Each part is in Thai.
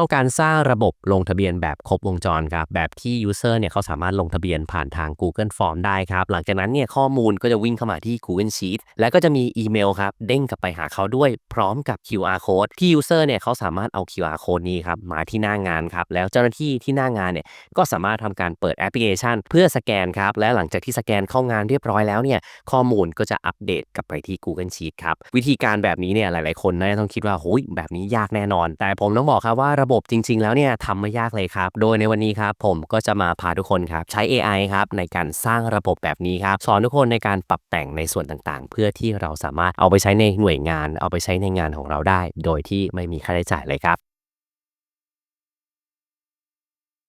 ต้องการสร้างระบบลงทะเบียนแบบครบวงจรครับ แบบที่ user เนี่ยเขาสามารถลงทะเบียนผ่านทาง Google Form ได้ครับ หลังจากนั้นเนี่ยข้อมูลก็จะวิ่งเข้ามาที่ Google Sheet แล้วก็จะมีอีเมลครับ เด้งกลับไปหาเขาด้วยพร้อมกับ QR code ที่ user เนี่ยเขาสามารถเอา QR code นี้ครับมาที่หน้างานครับ แล้วเจ้าหน้าที่ที่หน้างานเนี่ยก็สามารถทำการเปิดแอปพลิเคชัน เพื่อสแกนครับ และหลังจากที่สแกนเข้างานเรียบร้อยแล้วเนี่ยข้อมูลก็จะอัปเดตกลับไปที่ Google Sheet ครับวิธีการแบบนี้เนี่ยหลาย ๆ คนน่าจะต้องคิดว่าโอ้ยแบบนี้ยากแน่นอน แต่ผมต้องบอกครับว่าระบบจริง ๆ แล้วเนี่ยทำไม่ยากเลยครับ โดยในวันนี้ครับผมก็จะมาพาทุกคนครับใช้ AI ครับในการสร้างระบบแบบนี้ครับสอนทุกคนในการปรับแต่งในส่วนต่างๆ เพื่อที่เราสามารถเอาไปใช้ในหน่วยงาน เอาไปใช้ในงานของเราได้ โดยที่ไม่มีค่าใช้จ่ายเลยครับ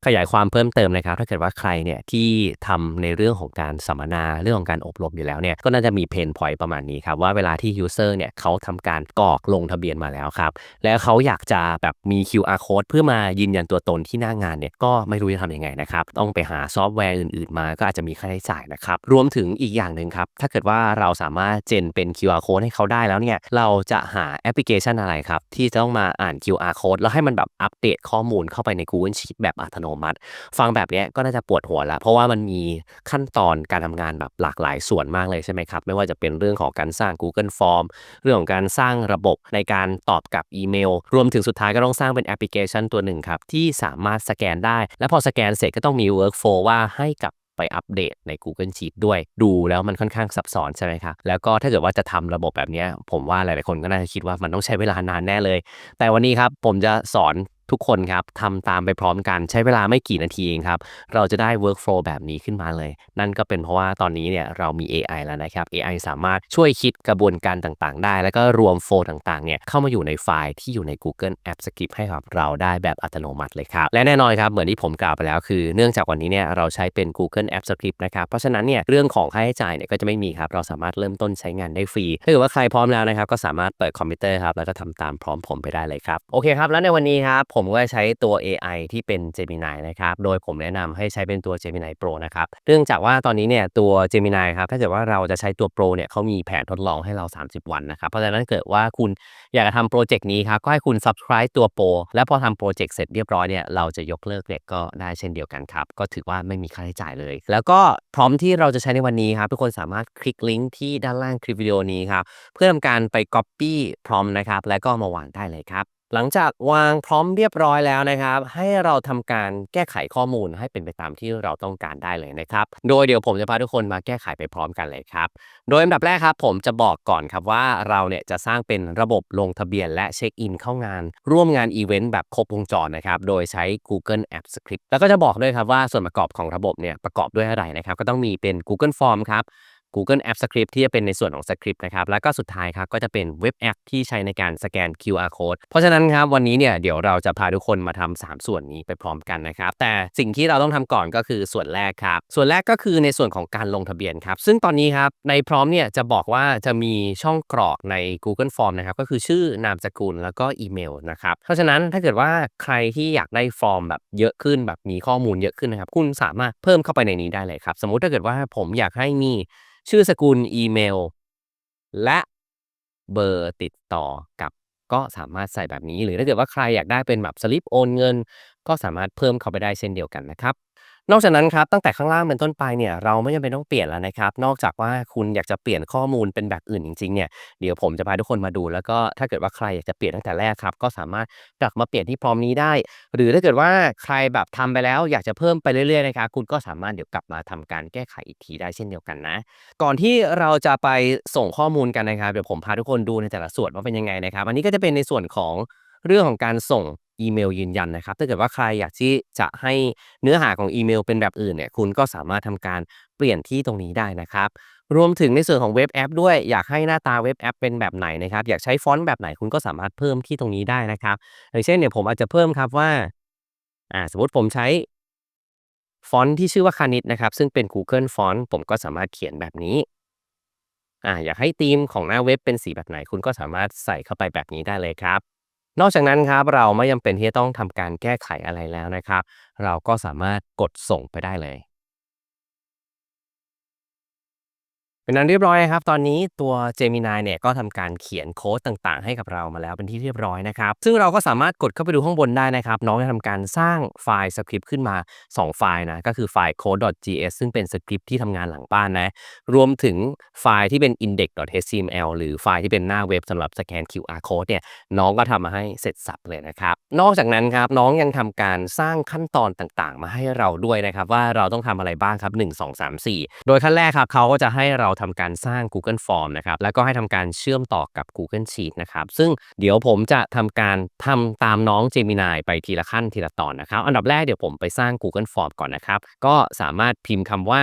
ขยายความเพิ่มเติมนะครับ ถ้าเกิดว่าใครเนี่ยที่ทำในเรื่องของการสัมมนาเรื่องของการอบรมอยู่แล้วเนี่ยก็น่าจะมีเพนพอยต์ประมาณนี้ครับ ว่าเวลาที่ user เนี่ยเขาทำการกรอกลงทะเบียนมาแล้วครับ แล้วเขาอยากจะแบบมี QR code เพื่อมายืนยันตัวตนที่หน้างานเนี่ยก็ไม่รู้จะทำยังไงนะครับ ต้องไปหาซอฟต์แวร์อื่นๆมาก็อาจจะมีค่าใช้จ่ายนะครับ รวมถึงอีกอย่างหนึ่งครับ ถ้าเกิดว่าเราสามารถเจนเป็น QR code ให้เขาได้แล้วเนี่ยเราจะหาแอปพลิเคชันอะไรครับที่จะต้องมาอ่าน QR code แล้วให้มันแบบอัปเดตข้อมูลเข้าไปใน Google Sheet แบบอัตโนมัติ ฟังแบบนี้ก็น่าจะปวดหัวแล้วเพราะว่ามันมีขั้นตอนการทำงานแบบหลากหลายส่วนมากเลยใช่ไหมครับ ไม่ว่าจะเป็นเรื่องของการสร้าง Google Form เรื่องของการสร้างระบบในการตอบกับอีเมล รวมถึงสุดท้ายก็ต้องสร้างเป็นแอปพลิเคชันตัวหนึ่งครับ ที่สามารถสแกนได้ และพอสแกนเสร็จก็ต้องมี workflow ว่าให้กับไปอัปเดตใน Google Sheet ด้วย ดูแล้วมันค่อนข้างซับซ้อนใช่ไหมครับแล้วก็ถ้าเกิดว่าจะทำระบบแบบนี้ ผมว่าหลาย ๆ คนก็น่าจะคิดว่ามันต้องใช้เวลานานแน่เลย แต่วันนี้ครับผมจะสอน ทุกคนครับทำตามไปพร้อมกันใช้เวลาไม่กี่นาทีเองครับ เราจะได้ workflow แบบนี้ขึ้นมาเลย นั่นก็เป็นเพราะว่าตอนนี้เนี่ยเรามี AI แล้วนะครับ AI สามารถช่วยคิดกระบวนการต่างๆ ได้ แล้วก็รวมโฟล์ต่างๆเนี่ยเข้ามาอยู่ในไฟล์ที่อยู่ใน Google App Script ให้กับเราได้แบบอัตโนมัติเลยครับ และแน่นอนครับ เหมือนที่ผมกล่าวไปแล้วคือเนื่องจากวันนี้เนี่ยเราใช้เป็น Google App Script นะครับ เพราะฉะนั้นเนี่ยเรื่องของค่าใช้จ่ายเนี่ยก็จะไม่มีครับ เราสามารถเริ่มต้นใช้งานได้ฟรีถ้าเกิดว่าใครพร้อมแล้วนะครับก็สามารถเปิดคอมพิวเตอร์ครับแล้วก็ทำตามพร้อมผมไปได้เลยครับโอเคครับแล้วในวันนี้ครับผมมก็ใช้ตัว AI ที่เป็น Gemini นะครับ โดยผมแนะนำให้ใช้เป็นตัว Gemini Pro นะครับ เนื่องจากว่าตอนนี้เนี่ยตัว Gemini ครับ ถ้าเกิดว่าเราจะใช้ตัว Pro เนี่ยเขามีแผนทดลองให้เรา 30 วันนะครับ เพราะฉะนั้นเกิดว่าคุณอยากจะทำโปรเจกต์นี้ครับ ก็ให้คุณ subscribe ตัว Pro แล้วพอทำโปรเจกต์เสร็จเรียบร้อยเนี่ย เราจะยกเลิกเด็กก็ได้เช่นเดียวกันครับ ก็ถือว่าไม่มีค่าใช้จ่ายเลย แล้วก็พร้อมที่เราจะใช้ในวันนี้ครับ ทุกคนสามารถคลิกลิงก์ที่ด้านล่างคลิปวิดีโอนี้ครับ เพื่อทำการไป copy พร้อมนะครับ แล้วก็มาวางได้เลยครับ หลังจากวางพร้อมเรียบร้อยแล้วนะครับ ให้เราทำการแก้ไขข้อมูลให้เป็นไปตามที่เราต้องการได้เลยนะครับ โดยเดี๋ยวผมจะพาทุกคนมาแก้ไขไปพร้อมกันเลยครับ โดยอันดับแรกครับ ผมจะบอกก่อนครับว่าเราเนี่ยจะสร้างเป็นระบบลงทะเบียนและเช็คอินเข้างาน ร่วมงานอีเวนต์แบบครบวงจรนะครับ โดยใช้ Google App Script แล้วก็จะบอกด้วยครับว่าส่วนประกอบของระบบเนี่ยประกอบด้วยอะไรนะครับ ก็ต้องมีเป็น Google Form ครับ Google App Script ที่จะเป็นในส่วนของ Script นะครับ แล้วก็สุดท้ายครับก็จะเป็นเว็บแอปที่ใช้ในการสแกน QR Code เพราะฉะนั้นครับวันนี้เนี่ยเดี๋ยวเราจะพาทุกคนมาทำ3ส่วนนี้ไปพร้อมกันนะครับ แต่สิ่งที่เราต้องทำก่อนก็คือส่วนแรกครับ ส่วนแรกก็คือในส่วนของการลงทะเบียนครับ ซึ่งตอนนี้ครับในพร้อมเนี่ยจะบอกว่าจะมีช่องกรอกใน Google Form นะครับก็คือชื่อนามสกุลแล้วก็อีเมลนะครับ เพราะฉะนั้นถ้าเกิดว่าใครที่อยากได้ฟอร์มแบบเยอะขึ้นแบบมีข้อมูลเยอะขึ้นนะครับคุณสามารถเพิ่มเข้าไปในนี้ได้เลยครับ สมมุติถ้าเกิดว่าผมอยากให้มีชื่อสกุลอีเมล และเบอร์ติดต่อกับก็สามารถใส่แบบนี้ หรือถ้าเกิดว่าใครอยากได้เป็นแบบสลิปโอนเงิน ก็สามารถเพิ่มเข้าไปได้เช่นเดียวกันนะครับ นอกจากนั้นครับตั้งแต่ข้างล่างเป็นต้นไปเนี่ยเราไม่จำเป็นต้องเปลี่ยนแล้วนะครับ นอกจากว่าคุณอยากจะเปลี่ยนข้อมูลเป็นแบบอื่นจริงๆเนี่ยเดี๋ยวผมจะพาทุกคนมาดู แล้วก็ถ้าเกิดว่าใครอยากจะเปลี่ยนตั้งแต่แรกครับ ก็สามารถกลับมาเปลี่ยนที่พร้อมนี้ได้ หรือถ้าเกิดว่าใครแบบทำไปแล้วอยากจะเพิ่มไปเรื่อยๆนะครับคุณก็สามารถเดี๋ยวกลับมาทำการแก้ไขอีกทีได้เช่นเดียวกันนะ ก่อนที่เราจะไปส่งข้อมูลกันนะครับเดี๋ยวผมพาทุกคนดูในแต่ละส่วนว่าเป็นยังไงนะครับ อันนี้ก็จะเป็นในส่วนของเรื่องของการส่ง อีเมลยืนยันนะครับ ถ้าเกิดว่าใครอยากที่จะให้เนื้อหาของอีเมลเป็นแบบอื่นเนี่ย คุณก็สามารถทำการเปลี่ยนที่ตรงนี้ได้นะครับ รวมถึงในส่วนของเว็บแอปด้วย อยากให้หน้าตาเว็บแอปเป็นแบบไหนนะครับ อยากใช้ฟอนต์แบบไหนคุณก็สามารถเพิ่มที่ตรงนี้ได้นะครับ อย่างเช่นเนี่ยผมอาจจะเพิ่มครับว่า อ่า สมมติผมใช้ฟอนต์ที่ชื่อว่าคานิตนะครับ ซึ่งเป็น Google Font ผมก็สามารถเขียนแบบนี้อ่าอยากให้ธีมของหน้าเว็บเป็นสีแบบไหนคุณก็สามารถใส่เข้าไปแบบนี้ได้เลยครับ นอกจากนั้นครับเราไม่จำเป็นที่จะต้องทำการแก้ไขอะไรแล้วนะครับ เราก็สามารถกดส่งไปได้เลย ใน เป็นอันเรียบร้อยนะครับ ตอนนี้ตัว Gemini เนี่ยก็ทำการเขียนโค้ดต่างๆ ให้กับเรามาแล้วเป็นที่เรียบร้อยนะครับ ซึ่งเราก็สามารถกดเข้าไปดูข้างบนได้นะครับ น้องจะทำการสร้างไฟล์สคริปต์ขึ้นมา 2 ไฟล์นะ ก็คือไฟล์ code.js ซึ่งเป็นสคริปต์ที่ทำงานหลังบ้านนะ รวมถึงไฟล์ที่เป็น index.html หรือไฟล์ที่เป็นหน้าเว็บสำหรับสแกน QR code เนี่ยน้องก็ทำมาให้เสร็จสับเลยนะครับ นอกจากนั้นครับน้องยังทำการสร้างขั้นตอนต่างๆ มาให้เราด้วยนะครับว่าเราต้องทำอะไรบ้างครับ 1 2 3 4 โดยขั้นแรกครับเขาก็จะให้เราทำการสร้าง Google Form นะครับ แล้วก็ให้ทำการเชื่อมต่อกับ Google Sheet นะครับ ซึ่งเดี๋ยวผมจะทำการทำตามน้อง Gemini ไปทีละขั้นทีละตอนนะครับ อันดับแรกเดี๋ยวผมไปสร้าง Google Form ก่อนนะครับ ก็สามารถพิมพ์คำว่า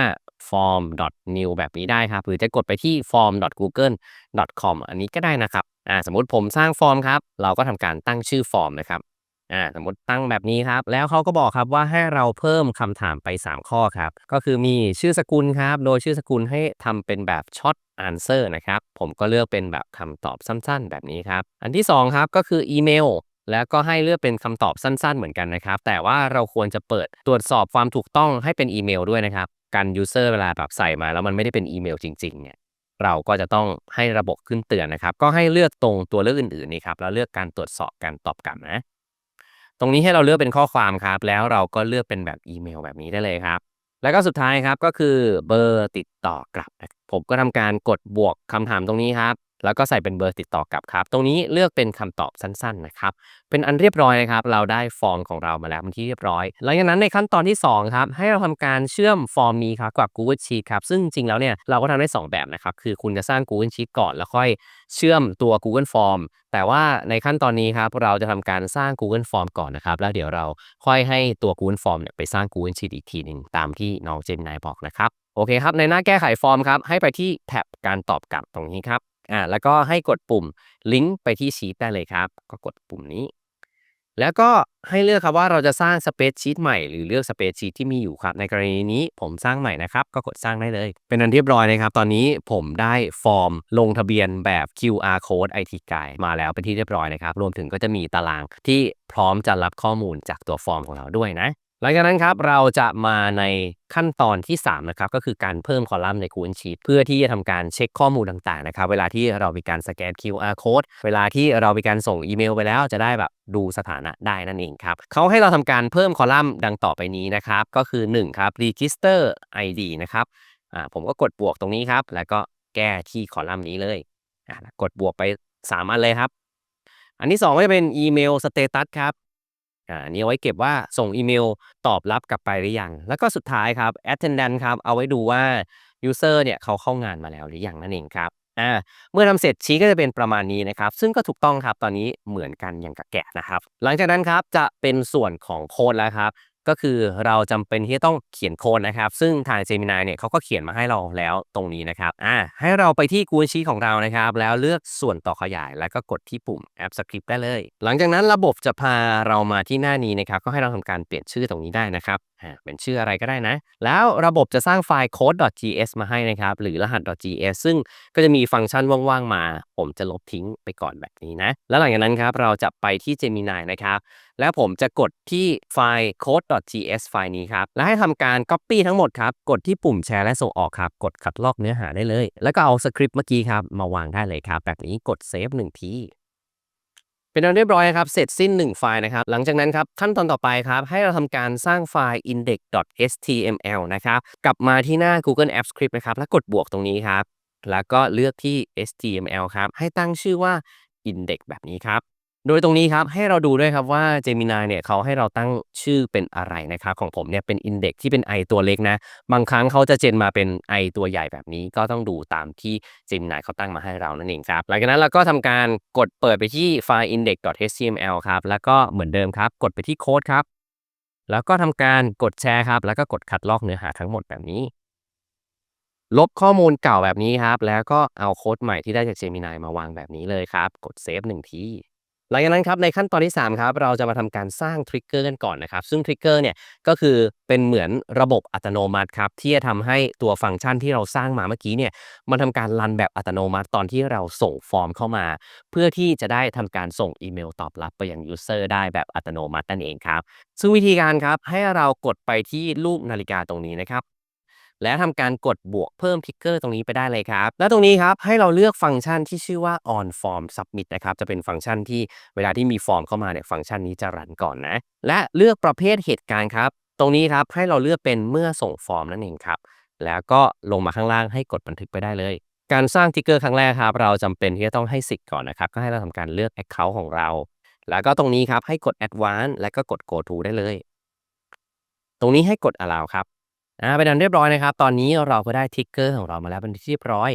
form.new แบบนี้ได้ครับ หรือจะกดไปที่ form.google.com อันนี้ก็ได้นะครับ อ่า สมมุติผมสร้างฟอร์มครับ เราก็ทำการตั้งชื่อฟอร์มนะครับ อ่าสมมติตั้งแบบนี้ครับ แล้วเขาก็บอกครับว่าให้เราเพิ่มคำถามไป 3 ข้อครับ ก็คือมีชื่อสกุลครับ โดยชื่อสกุลให้ทำเป็นแบบช็อต answer นะครับ ผมก็เลือกเป็นแบบคำตอบสั้น ๆ แบบนี้ครับ อันที่ 2 ครับก็คืออีเมลแล้วก็ให้เลือกเป็นคำตอบสั้น ๆ เหมือนกันนะครับ แต่ว่าเราควรจะเปิดตรวจสอบความถูกต้องให้เป็นอีเมลด้วยนะครับ กัน user เวลาแบบใส่มา แล้วมันไม่ได้เป็นอีเมลจริงๆเนี่ยเราก็จะต้องให้ระบบขึ้นเตือนนะครับ ก็ให้เลือกตรงตัวเลือกอื่นๆนี่ครับแล้วเลือกการตรวจสอบการตอบกลับนะ ตรงนี้ให้เราเลือกเป็นข้อความครับ แล้วเราก็เลือกเป็นแบบอีเมลแบบนี้ได้เลยครับ แล้วก็สุดท้ายครับก็คือเบอร์ติดต่อกลับ ผมก็ทำการกดบวกคำถามตรงนี้ครับ แล้วก็ใส่เป็นเบอร์ติดต่อกลับครับ ตรงนี้เลือกเป็นคำตอบสั้นๆนะครับ เป็นอันเรียบร้อยนะครับ เราได้ฟอร์มของเรามาแล้วเป็นที่เรียบร้อย หลังจากนั้นในขั้นตอนที่2ครับ ให้เราทำการเชื่อมฟอร์มนี้ครับกับ Google Sheet ครับ ซึ่งจริงๆแล้วเนี่ยเราก็ทำได้ 2 แบบนะครับ คือคุณจะสร้าง Google Sheet ก่อน แล้วค่อยเชื่อมตัว Google Form แต่ว่าในขั้นตอนนี้ครับเราจะทำการสร้าง Google Form ก่อนนะครับ แล้วเดี๋ยวเราค่อยให้ตัว Google Form เนี่ยไปสร้าง Google Sheet อีกทีหนึ่งตามที่น้อง Gemini บอกนะครับ โอเคครับ ในหน้าแก้ไขฟอร์มครับ ให้ไปที่แท็บการตอบกลับตรงนี้ครับ อ่าแล้วก็ให้กดปุ่มลิงก์ไปที่ชีตได้เลยครับ ก็กดปุ่มนี้ แล้วก็ให้เลือกครับว่าเราจะสร้างสเปซชีตใหม่หรือเลือกสเปซชีตที่มีอยู่ครับ ในกรณีนี้ผมสร้างใหม่นะครับ ก็กดสร้างได้เลย เป็นอันเรียบร้อยนะครับ ตอนนี้ผมได้ฟอร์มลงทะเบียนแบบ QR code IT Guide มาแล้วเป็นที่เรียบร้อยนะครับ รวมถึงก็จะมีตารางที่พร้อมจะรับข้อมูลจากตัวฟอร์มของเราด้วยนะ หลังจากนั้นครับเราจะมาในขั้นตอนที่ 3 นะครับ ก็คือการเพิ่มคอลัมน์ใน Google Sheet เพื่อที่จะทำการเช็คข้อมูลต่างๆนะครับ เวลาที่เรามีการสแกน QR code เวลาที่เรามีการส่งอีเมลไปแล้วจะได้แบบดูสถานะได้นั่นเองครับเขาให้เราทำการเพิ่มคอลัมน์ดังต่อไปนี้นะครับ ก็คือ 1 ครับ register ID นะครับอ่าผมก็กดบวกตรงนี้ครับ แล้วก็แก้ที่คอลัมน์นี้เลยอ่ากดบวกไป3อันเลยครับ อันที่ 2 ก็จะเป็นอีเมลสเตตัสครับ อ่าอันนี้เอาไว้เก็บว่าส่งอีเมลตอบรับกลับไปหรือยัง แล้วก็สุดท้ายครับ attendant ครับ เอาไว้ดูว่า user เนี่ยเขาเข้างานมาแล้วหรือยังนั่นเองครับอ่าเมื่อทำเสร็จชี้ก็จะเป็นประมาณนี้นะครับ ซึ่งก็ถูกต้องครับตอนนี้เหมือนกันอย่างกับแกะนะครับ หลังจากนั้นครับจะเป็นส่วนของโค้ดแล้วครับ ก็คือเราจำเป็นที่จะต้องเขียนโค้ดนะครับ ซึ่งทาง Gemini เนี่ยเขาก็เขียนมาให้เราแล้วตรงนี้นะครับอ่าให้เราไปที่ Google Sheet ของเรานะครับ แล้วเลือกส่วนต่อขยาย แล้วก็กดที่ปุ่ม App Script ได้เลย หลังจากนั้นระบบจะพาเรามาที่หน้านี้นะครับ ก็ให้เราทำการเปลี่ยนชื่อตรงนี้ได้นะครับ เป็นชื่ออะไรก็ได้นะ แล้วระบบจะสร้างไฟล์ code.js มาให้นะครับ หรือรหัส .js ซึ่งก็จะมีฟังก์ชันว่างๆมา ผมจะลบทิ้งไปก่อนแบบนี้นะ แล้วหลังจากนั้นครับ เราจะไปที่ Gemini นะครับ แล้วผมจะกดที่ไฟล์ code.js ไฟล์นี้ครับ แล้วให้ทำการ copy ทั้งหมดครับ กดที่ปุ่มแชร์และส่งออกครับ กดคัดลอกเนื้อหาได้เลย แล้วก็เอาสคริปต์เมื่อกี้ครับ มาวางได้เลยครับ แบบนี้กดเซฟหนึ่งที เป็นอันเรียบร้อยครับ เสร็จสิ้น 1 ไฟล์นะครับ หลังจากนั้นครับ ขั้นตอนต่อไปครับ ให้เราทำการสร้างไฟล์ index.html นะครับ กลับมาที่หน้า Google Apps Script นะครับ แล้วกดบวกตรงนี้ครับ แล้วก็เลือกที่ html ครับ ให้ตั้งชื่อว่า index แบบนี้ครับ โดยตรงนี้ครับให้เราดูด้วยครับว่า Gemini เนี่ยเขาให้เราตั้งชื่อเป็นอะไรนะครับของผมเนี่ยเป็น index ที่เป็น i ตัวเล็กนะ บางครั้งเขาจะเจนมาเป็น i ตัวใหญ่แบบนี้ก็ต้องดูตามที่ Gemini เขาตั้งมาให้เรานั่นเองครับ หลังจากนั้นเราก็ทำการกดเปิดไปที่ไฟล์ index.html ครับแล้วก็เหมือนเดิมครับ กดไปที่โค้ดครับ แล้วก็ทำการกดแชร์ครับ แล้วก็กดคัดลอกเนื้อหาทั้งหมดแบบนี้ ลบข้อมูลเก่าแบบนี้ครับ แล้วก็เอาโค้ดใหม่ที่ได้จาก Gemini มาวางแบบนี้เลยครับ กดเซฟหนึ่งที หลังจากนั้นครับในขั้นตอนที่3ครับเราจะมาทำการสร้างทริกเกอร์กันก่อนนะครับซึ่งทริกเกอร์เนี่ยก็คือเป็นเหมือนระบบอัตโนมัติครับที่จะทำให้ตัวฟังก์ชันที่เราสร้างมาเมื่อกี้เนี่ยมันทำการรันแบบอัตโนมัติตอนที่เราส่งฟอร์มเข้ามา เพื่อที่จะได้ทำการส่งอีเมลตอบรับไปยัง user ได้แบบอัตโนมัตินั่นเองครับซึ่งวิธีการครับให้เรากดไปที่รูปนาฬิกาตรงนี้นะครับ และทำการกดบวกเพิ่มทิกเกอร์ตรงนี้ไปได้เลยครับ แล้วตรงนี้ครับให้เราเลือกฟังก์ชันที่ชื่อว่า on form submit นะครับ จะเป็นฟังก์ชันที่เวลาที่มีฟอร์มเข้ามาเนี่ยฟังก์ชันนี้จะรันก่อนนะ และเลือกประเภทเหตุการณ์ครับ ตรงนี้ครับให้เราเลือกเป็นเมื่อส่งฟอร์มนั่นเองครับ แล้วก็ลงมาข้างล่างให้กดบันทึกไปได้เลย การสร้างทิกเกอร์ครั้งแรกครับ เราจำเป็นที่จะต้องให้สิทธิ์ก่อนนะครับ ก็ให้เราทำการเลือก Account ของเรา แล้วก็ตรงนี้ครับให้กด Advanced และก็กด Go to ได้เลย ตรงนี้ให้กด Allow ครับ อ่าเป็นอันเรียบร้อยนะครับ ตอนนี้เราก็ได้ทิกเกอร์ของเรามาแล้วเป็นที่เรียบร้อย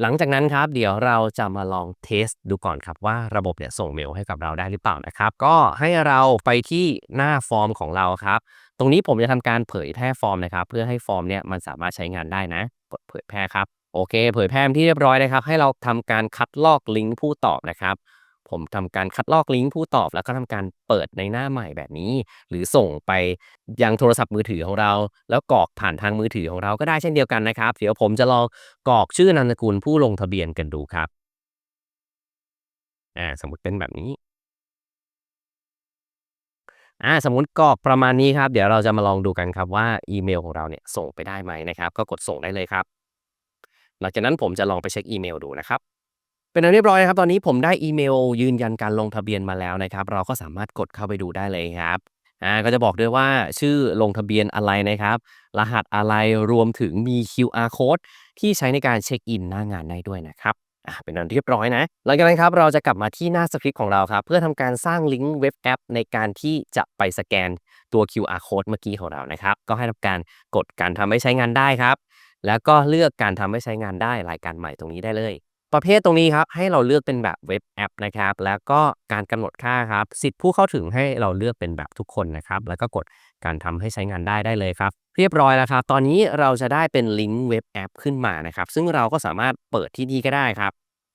หลังจากนั้นครับ เดี๋ยวเราจะมาลองเทสดูก่อนครับว่าระบบเนี่ยส่งเมลให้กับเราได้หรือเปล่านะครับ ก็ให้เราไปที่หน้าฟอร์มของเราครับ ตรงนี้ผมจะทำการเผยแพร่ฟอร์มนะครับ เพื่อให้ฟอร์มเนี่ยมันสามารถใช้งานได้นะกดเผยแพร่ครับโอเค เผยแพร่ที่เรียบร้อยนะครับ ให้เราทำการคัดลอกลิงก์ผู้ตอบนะครับ ผมทำการคัดลอกลิงก์ผู้ตอบ แล้วก็ทำการเปิดในหน้าใหม่แบบนี้ หรือส่งไปยังโทรศัพท์มือถือของเรา แล้วกรอกผ่านทางมือถือของเราก็ได้เช่นเดียวกันนะครับ เดี๋ยวผมจะลองกรอกชื่อนามสกุลผู้ลงทะเบียนกันดูครับอ่าสมมติเป็นแบบนี้อ่าสมมติกรอกประมาณนี้ครับ เดี๋ยวเราจะมาลองดูกันครับว่าอีเมลของเราเนี่ยส่งไปได้ไหมนะครับ ก็กดส่งได้เลยครับ หลังจากนั้นผมจะลองไปเช็คอีเมลดูนะครับ เป็นอันเรียบร้อยนะครับ ตอนนี้ผมได้อีเมลยืนยันการลงทะเบียนมาแล้วนะครับ เราก็สามารถกดเข้าไปดูได้เลยครับอ่าก็จะบอกด้วยว่าชื่อลงทะเบียนอะไรนะครับ รหัสอะไรรวมถึงมี QR code ที่ใช้ในการเช็คอินหน้างานได้ด้วยนะครับอ่าเป็นอันเรียบร้อยนะ หลังจากนั้นครับเราจะกลับมาที่หน้าสคริปต์ของเราครับ เพื่อทำการสร้างลิงก์เว็บแอป ในการที่จะไปสแกนตัว QR code เมื่อกี้ของเรานะครับ ก็ให้ทำการกดการทำให้ใช้งานได้ครับ แล้วก็เลือกการทำให้ใช้งานได้รายการใหม่ตรงนี้ได้เลย ประเภทตรงนี้ครับให้เราเลือกเป็นแบบเว็บแอปนะครับ แล้วก็การกำหนดค่าครับ สิทธิ์ผู้เข้าถึงให้เราเลือกเป็นแบบทุกคนนะครับ แล้วก็กดการทำให้ใช้งานได้ได้เลยครับ เรียบร้อยแล้วครับ ตอนนี้เราจะได้เป็นลิงก์เว็บแอปขึ้นมานะครับ ซึ่งเราก็สามารถเปิดที่นี่ก็ได้ครับ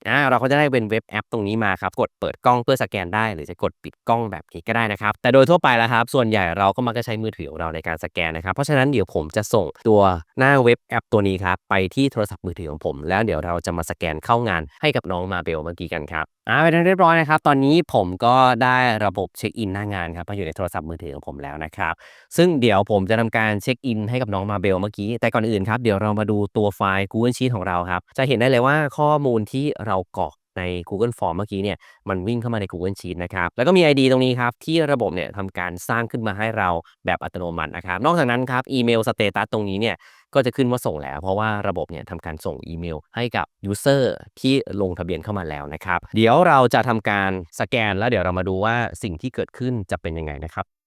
อ่าเราก็จะได้เป็นเว็บแอปตรงนี้มาครับ กดเปิดกล้องเพื่อสแกนได้ หรือจะกดปิดกล้องแบบนี้ก็ได้นะครับ แต่โดยทั่วไปแล้วครับ ส่วนใหญ่เราก็มักจะใช้มือถือของเราในการสแกนนะครับ เพราะฉะนั้นเดี๋ยวผมจะส่งตัวหน้าเว็บแอปตัวนี้ครับ ไปที่โทรศัพท์มือถือของผม แล้วเดี๋ยวเราจะมาสแกนเข้างานให้กับน้องมาเบลเมื่อกี้กันครับ อ่าเป็นเรียบร้อยนะครับ ตอนนี้ผมก็ได้ระบบเช็คอินหน้างานครับมาอยู่ในโทรศัพท์มือถือของผมแล้วนะครับ ซึ่งเดี๋ยวผมจะทำการเช็คอินให้กับน้องมาเบลเมื่อกี้ แต่ก่อนอื่นครับ เดี๋ยวเรามาดูตัวไฟล์ Google Sheet ของเราครับ จะเห็นได้เลยว่าข้อมูลที่เรากรอก ใน Google Form เมื่อกี้เนี่ยมันวิ่งเข้ามาใน Google Sheet นะครับแล้วก็มี ID ตรงนี้ครับที่ระบบเนี่ยทำการสร้างขึ้นมาให้เราแบบอัตโนมัตินะครับนอกจากนั้นครับอีเมลสเตตัสตรงนี้เนี่ยก็จะขึ้นว่าส่งแล้ว เพราะว่าระบบเนี่ยทำการส่งอีเมลให้กับ User ที่ลงทะเบียนเข้ามาแล้วนะครับ เดี๋ยวเราจะทำการสแกนแล้วเดี๋ยวเรามาดูว่าสิ่งที่เกิดขึ้นจะเป็นยังไงนะครับ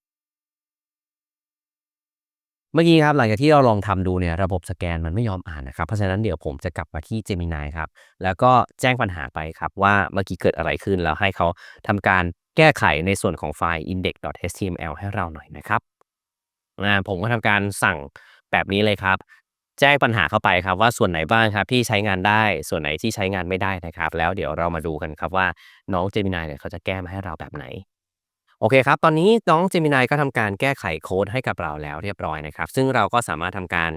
เมื่อกี้ครับหลังจากที่เราลองทำดูเนี่ยระบบสแกนมันไม่ยอมอ่านนะครับ เพราะฉะนั้นเดี๋ยวผมจะกลับมาที่ Gemini ครับ แล้วก็แจ้งปัญหาไปครับว่าเมื่อกี้เกิดอะไรขึ้น แล้วให้เขาทำการแก้ไขในส่วนของไฟล์ index.html ให้เราหน่อยนะครับผมก็ทำการสั่งแบบนี้เลยครับ แจ้งปัญหาเข้าไปครับว่าส่วนไหนบ้างครับที่ใช้งานได้ส่วนไหนที่ใช้งานไม่ได้นะครับ แล้วเดี๋ยวเรามาดูกันครับว่าน้อง Gemini เนี่ยเขาจะแก้มาให้เราแบบไหน โอเคครับ ตอนนี้น้อง Gemini ก็ทำการแก้ไขโค้ดให้กับเราแล้วเรียบร้อยนะครับ ซึ่งเราก็สามารถทำการ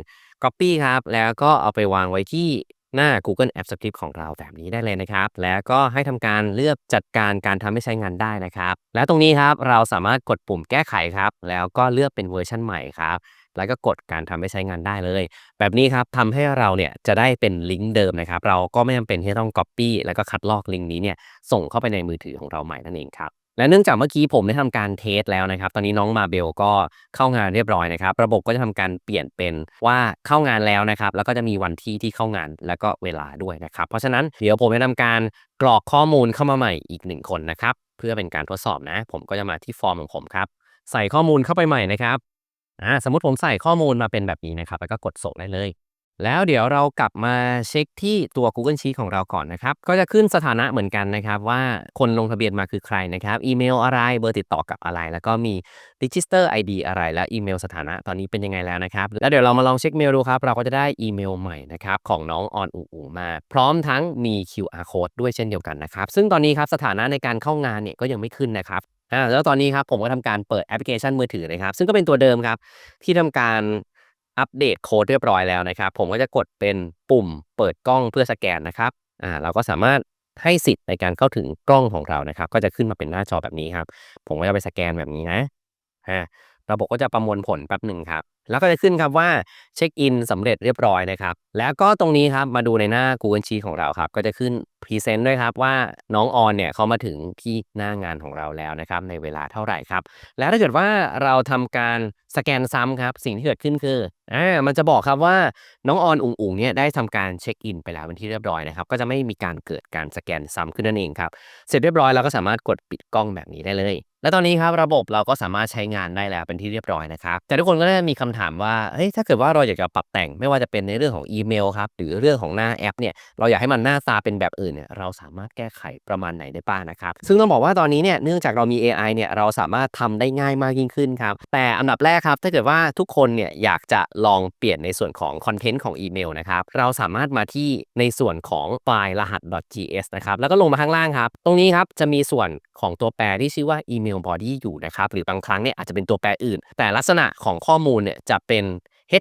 Copy ครับ แล้วก็เอาไปวางไว้ที่หน้า Google App Script ของเราแบบนี้ได้เลยนะครับ แล้วก็ให้ทำการเลือกจัดการการทำให้ใช้งานได้นะครับ และตรงนี้ครับเราสามารถกดปุ่มแก้ไขครับ แล้วก็เลือกเป็นเวอร์ชันใหม่ครับแล้วก็กดการทำให้ใช้งานได้เลย แบบนี้ครับทำให้เราเนี่ยจะได้เป็นลิงก์เดิมนะครับ เราก็ไม่จำเป็นที่ต้อง Copy แล้วก็คัดลอกลิงก์นี้เนี่ยส่งเข้าไปในมือถือของเราใหม่นั่นเองครับ และเนื่องจากเมื่อกี้ผมได้ทำการเทสแล้วนะครับ ตอนนี้น้องมาเบลก็เข้างานเรียบร้อยนะครับ ระบบก็จะทำการเปลี่ยนเป็นว่าเข้างานแล้วนะครับ แล้วก็จะมีวันที่ที่เข้างานแล้วก็เวลาด้วยนะครับ เพราะฉะนั้นเดี๋ยวผมจะทำการกรอกข้อมูลเข้ามาใหม่อีกหนึ่งคนนะครับ เพื่อเป็นการทดสอบนะ ผมก็จะมาที่ฟอร์มของผมครับ ใส่ข้อมูลเข้าไปใหม่นะครับ อ่า สมมติผมใส่ข้อมูลมาเป็นแบบนี้นะครับ แล้วก็กดส่งได้เลย แล้วเดี๋ยวเรากลับมาเช็คที่ตัว Google Sheet ของเราก่อนนะครับ ก็จะขึ้นสถานะเหมือนกันนะครับ ว่าคนลงทะเบียนมาคือใครนะครับ อีเมลอะไร เบอร์ติดต่อกับอะไร แล้วก็มี Register ID อะไร และอีเมลสถานะตอนนี้เป็นยังไงแล้วนะครับ แล้วเดี๋ยวเรามาลองเช็คเมลดูครับ เราก็จะได้อีเมลใหม่นะครับของน้องออนอูอูมา พร้อมทั้งมี QR code ด้วยเช่นเดียวกันนะครับ ซึ่งตอนนี้ครับสถานะในการเข้างานเนี่ยก็ยังไม่ขึ้นนะครับอ่าแล้วตอนนี้ครับผมก็ทำการเปิดแอปพลิเคชันมือถือเลยครับ ซึ่งก็เป็นตัวเดิมครับที่ทำการ อัปเดตโค้ดเรียบร้อยแล้วนะครับ ผมก็จะกดเป็นปุ่มเปิดกล้องเพื่อสแกนนะครับอ่าเราก็สามารถให้สิทธิ์ในการเข้าถึงกล้องของเรานะครับ ก็จะขึ้นมาเป็นหน้าจอแบบนี้ครับ ผมก็จะไปสแกนแบบนี้นะฮะระบบก็จะประมวลผลแป๊บหนึ่งครับ แล้วก็จะขึ้นครับว่าเช็คอินสำเร็จเรียบร้อยนะครับ แล้วก็ตรงนี้ครับมาดูในหน้า Google Sheet ของเราครับ ก็จะขึ้นพรีเซนต์ด้วยครับว่าน้องออนเนี่ยเขามาถึงที่หน้างานของเราแล้วนะครับ ในเวลาเท่าไหร่ครับ แล้วถ้าเกิดว่าเราทำการสแกนซ้ำครับ สิ่งที่เกิดขึ้นคืออ่ามันจะบอกครับว่าน้องออนอุ๋งอุ๋งเนี่ยได้ทำการเช็คอินไปแล้วเป็นที่เรียบร้อยนะครับ ก็จะไม่มีการเกิดการสแกนซ้ำขึ้นนั่นเองครับ เสร็จเรียบร้อยเราก็สามารถกดปิดกล้องแบบนี้ได้เลย และตอนนี้ครับระบบเราก็สามารถใช้งานได้แล้วเป็นที่เรียบร้อยนะครับ แต่ทุกคนก็จะมีคำถามว่าเฮ้ยถ้าเกิดว่าเราอยากจะปรับแต่งไม่ว่าจะเป็นในเรื่องของอีเมลครับหรือเรื่องของหน้าแอปเนี่ยเราอยากให้มันหน้าตาเป็นแบบอื่นเนี่ยเราสามารถแก้ไขประมาณไหนได้บ้างนะครับ ซึ่งต้องบอกว่าตอนนี้เนี่ยเนื่องจากเรามี AI เนี่ยเราสามารถทำได้ง่ายมากยิ่งขึ้นครับแต่อันดับแรกครับถ้าเกิดว่าทุกคนเนี่ยอยากจะลองเปลี่ยนในส่วนของคอนเทนต์ของอีเมลนะครับเราสามารถมาที่ในส่วนของไฟล์รหัส .gs นะครับแล้วก็ลงมาข้างล่างครับตรงนี้ครับจะมีส่วนของตัวแปรที่ชื่อว่า email body อยู่นะครับ หรือบางครั้งเนี่ยอาจจะเป็นตัวแปรอื่น แต่ลักษณะของข้อมูลเนี่ยจะเป็น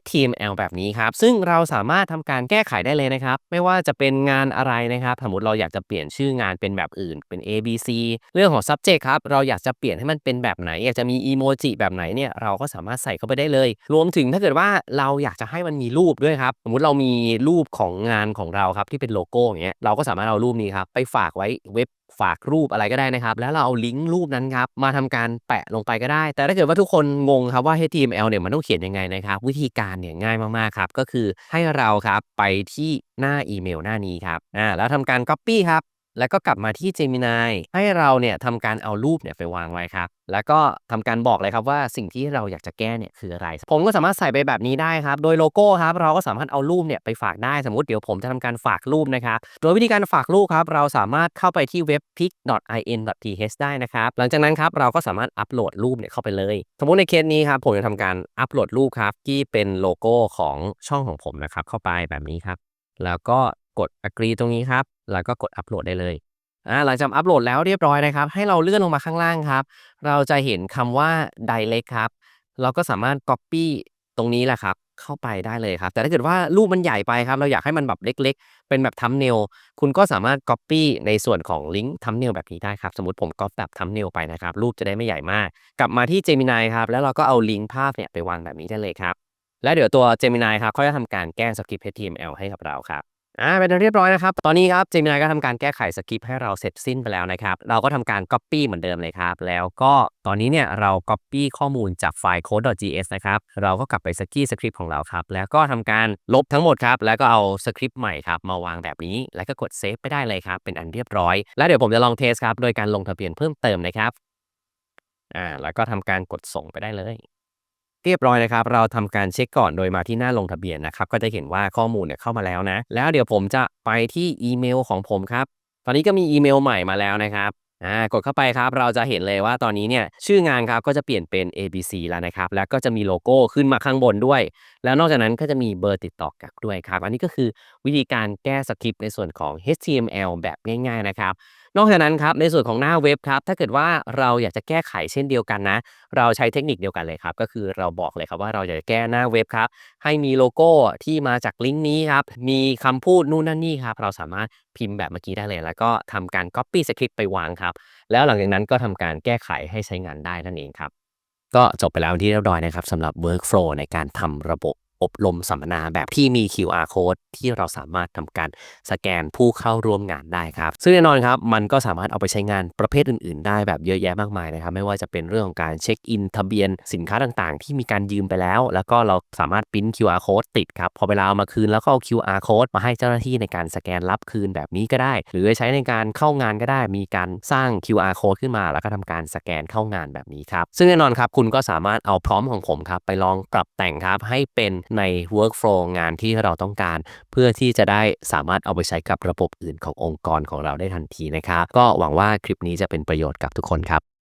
HTML แบบนี้ครับ ซึ่งเราสามารถทำการแก้ไขได้เลยนะครับ ไม่ว่าจะเป็นงานอะไรนะครับ สมมติเราอยากจะเปลี่ยนชื่องานเป็นแบบอื่น เป็น A B C เรื่องของ subject ครับ เราอยากจะเปลี่ยนให้มันเป็นแบบไหน อยากจะมีอีโมจิแบบไหนเนี่ย เราก็สามารถใส่เข้าไปได้เลย รวมถึงถ้าเกิดว่าเราอยากจะให้มันมีรูปด้วยครับ สมมติเรามีรูปของงานของเราครับที่เป็นโลโก้อย่างเงี้ย เราก็สามารถเอารูปนี้ครับไปฝากไว้เว็บ ฝากรูปอะไรก็ได้นะครับ แล้วเราเอาลิงก์รูปนั้นครับมาทำการแปะลงไปก็ได้ แต่ถ้าเกิดว่าทุกคนงงครับว่า HTML เนี่ยมันต้องเขียนยังไงนะครับ วิธีการเนี่ยง่ายมากๆครับ ก็คือให้เราครับไปที่หน้าอีเมลหน้านี้ครับอ่าแล้วทำการ Copy ครับ แล้วก็กลับมาที่ Gemini ให้เราเนี่ยทำการเอารูปเนี่ยไปวางไว้ครับ แล้วก็ทำการบอกเลยครับว่าสิ่งที่เราอยากจะแก้เนี่ยคืออะไร ผมก็สามารถใส่ไปแบบนี้ได้ครับ โดยโลโก้ครับเราก็สามารถเอารูปเนี่ยไปฝากได้สมมติเดี๋ยวผมจะทำการฝากรูปนะครับ โดยวิธีการฝากรูปครับเราสามารถเข้าไปที่เว็บ pic.in.th ได้นะครับ หลังจากนั้นครับเราก็สามารถอัปโหลดรูปเนี่ยเข้าไปเลย สมมติในเคสนี้ครับผมจะทำการอัปโหลดรูปครับที่เป็นโลโก้ของช่องของผมนะครับเข้าไปแบบนี้ครับ แล้วก็กด agree ตรงนี้ครับ แล้วก็กดอัปโหลดได้เลยอ่าหลังจากอัปโหลดแล้วเรียบร้อยนะครับ ให้เราเลื่อนลงมาข้างล่างครับ เราจะเห็นคำว่า direct ครับ เราก็สามารถ copy ตรงนี้แหละครับ เข้าไปได้เลยครับ แต่ถ้าเกิดว่ารูปมันใหญ่ไปครับ เราอยากให้มันแบบเล็ก ๆ เป็นแบบทัมเนลคุณก็สามารถ copy ในส่วนของลิงก์ทัมเนลแบบนี้ได้ครับ สมมติผม copy แบบทัมเนลไปนะครับ รูปจะได้ไม่ใหญ่มาก กลับมาที่ Gemini ครับ แล้วเราก็เอาลิงก์ภาพเนี่ยไปวางแบบนี้ได้เลยครับ แล้วเดี๋ยวตัว Gemini ครับเขาจะทำการแก้สคริปต์ HTML ให้กับเราครับ อ่าเป็นเรียบร้อยนะครับ ตอนนี้ครับ Gemini ก็ทำการแก้ไขสคริปต์ให้เราเสร็จสิ้นไปแล้วนะครับ เราก็ทำการ Copy เหมือนเดิมเลยครับ แล้วก็ตอนนี้เนี่ยเรา Copy ข้อมูลจากไฟล์ code.js นะครับ เราก็กลับไปสกี้สคริปต์ของเราครับ แล้วก็ทำการลบทั้งหมดครับ แล้วก็เอาสคริปต์ใหม่ครับมาวางแบบนี้ แล้วก็กดเซฟไปได้เลยครับ เป็นอันเรียบร้อย แล้วเดี๋ยวผมจะลองเทสครับ โดยการลงทะเบียนเพิ่มเติมนะครับ อ่า แล้วก็ทำการกดส่งไปได้เลย เรียบร้อยนะครับ เราทำการเช็คก่อนโดยมาที่หน้าลงทะเบียนนะครับ ก็จะเห็นว่าข้อมูลเนี่ยเข้ามาแล้วนะ แล้วเดี๋ยวผมจะไปที่อีเมลของผมครับ ตอนนี้ก็มีอีเมลใหม่มาแล้วนะครับอ่ากดเข้าไปครับ เราจะเห็นเลยว่าตอนนี้เนี่ยชื่องานครับก็จะเปลี่ยนเป็น ABC แล้วนะครับ แล้วก็จะมีโลโก้ขึ้นมาข้างบนด้วย แล้วนอกจากนั้นก็จะมีเบอร์ติดต่อกลับด้วยครับ อันนี้ก็คือวิธีการแก้สคริปต์ในส่วนของ HTML แบบง่าย ๆ นะครับ นอกจากนั้นครับในส่วนของหน้าเว็บครับถ้าเกิดว่าเราอยากจะแก้ไขเช่นเดียวกันนะ เราใช้เทคนิคเดียวกันเลยครับก็คือเราบอกเลยครับว่าเราอยากจะแก้หน้าเว็บครับให้มีโลโก้ที่มาจากลิงก์นี้ครับมีคำพูดนู่นนั่นนี่ครับเราสามารถพิมพ์แบบเมื่อกี้ได้เลย แล้วก็ทำการ Copy สคริปต์ไปวางครับแล้วหลังจากนั้นก็ทำการแก้ไขให้ใช้งานได้นั่นเองครับก็จบไปแล้วที่เรียบร้อยนะครับสำหรับ workflow ในการทำระบบ อบรมสัมมนาแบบที่มี QR code ที่เราสามารถทำการสแกนผู้เข้าร่วมงานได้ครับ ซึ่งแน่นอนครับ มันก็สามารถเอาไปใช้งานประเภทอื่น ๆ ได้แบบเยอะแยะมากมายนะครับ ไม่ว่าจะเป็นเรื่องของการเช็คอินทะเบียนสินค้าต่างๆ ที่มีการยืมไปแล้ว แล้วก็เราสามารถปริ้น QR code ติดครับ พอเวลาเอามาคืนแล้วก็เอา QR code มาให้เจ้าหน้าที่ในการสแกนรับคืนแบบนี้ก็ได้ หรือใช้ในการเข้างานก็ได้ มีการสร้าง QR code ขึ้นมา แล้วก็ทำการสแกนเข้างานแบบนี้ครับ ซึ่งแน่นอนครับ คุณก็สามารถเอาพร้อมของผมครับไปลองปรับแต่งครับให้เป็นใน workflow งานที่เราต้องการ เพื่อที่จะได้สามารถเอาไปใช้กับระบบอื่นขององค์กรของเราได้ทันทีนะครับ ก็หวังว่าคลิปนี้จะเป็นประโยชน์กับทุกคนครับ